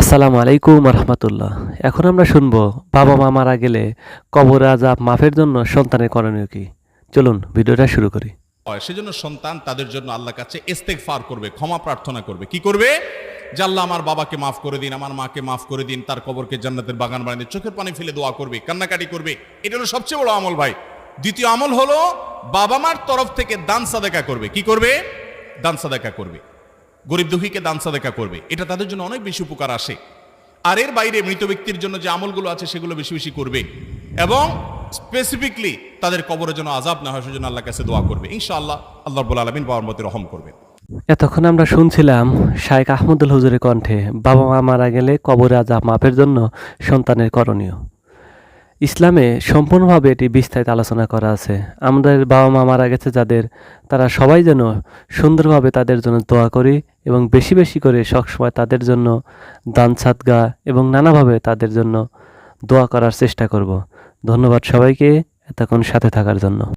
আসসালামু আলাইকুম রহমতুল্লাহ এখন আমরা শুনব, বাবা মা মারা গেলে কবর আজাব মাফের জন্য সন্তানের করণীয় কি? চলুন, ভিডিওটা শুরু করি। সেজন্য সন্তান তাদের জন্য আল্লাহ কাছে ইস্তেক ফার করবে, ক্ষমা প্রার্থনা করবে। কি করবে? আল্লাহ আমার বাবাকে মাফ করে দিন, আমার মাকে মাফ করে দিন, তার কবরকে জান্নাতের বাগান বানিয়ে চোখের পানি ফেলে দোয়া করবে, কান্নাকাটি করবে। এটা হলো সবচেয়ে বড় আমল ভাই। দ্বিতীয় আমল হলো, বাবা মার তরফ থেকে দান সাদেকা করবে। কি করবে? দান সাদেকা করবে। গরিব দুঃখীকে দান সাদেকা করবে। এটা তাদের জন্য অনেক বেশি উপকার আসে। আর এর বাইরে মৃত ব্যক্তির জন্য যে আমলগুলো আছে, সেগুলো বেশি বেশি করবে। এবং স্পেসিফিকলি তাদের কবরের জন্য আজাব না হয়, সেজন্য আল্লাহ কাছে দোয়া করবে। ইনশাআল্লাহ আল্লাহ বল আলমিন বাবার মতে রহম করবেন এতক্ষণ আমরা শুনছিলাম শায়েক আহমদুল হুজুরের কণ্ঠে, বাবা মা মারা গেলে কবরে আজাব মাপের জন্য সন্তানের করণীয়। ইসলামে সম্পূর্ণভাবে এটি বিস্তারিত আলোচনা করা আছে। আমাদের বাবা মা মারা গেছে যাদের, তারা সবাই যেন সুন্দরভাবে তাদের জন্য দোয়া করি এবং বেশি বেশি করে সবসময় তাদের জন্য দান সাদগা এবং নানাভাবে তাদের জন্য দোয়া করার চেষ্টা করব। ধন্যবাদ সবাইকে, এতক্ষণ সাথে থাকার জন্য।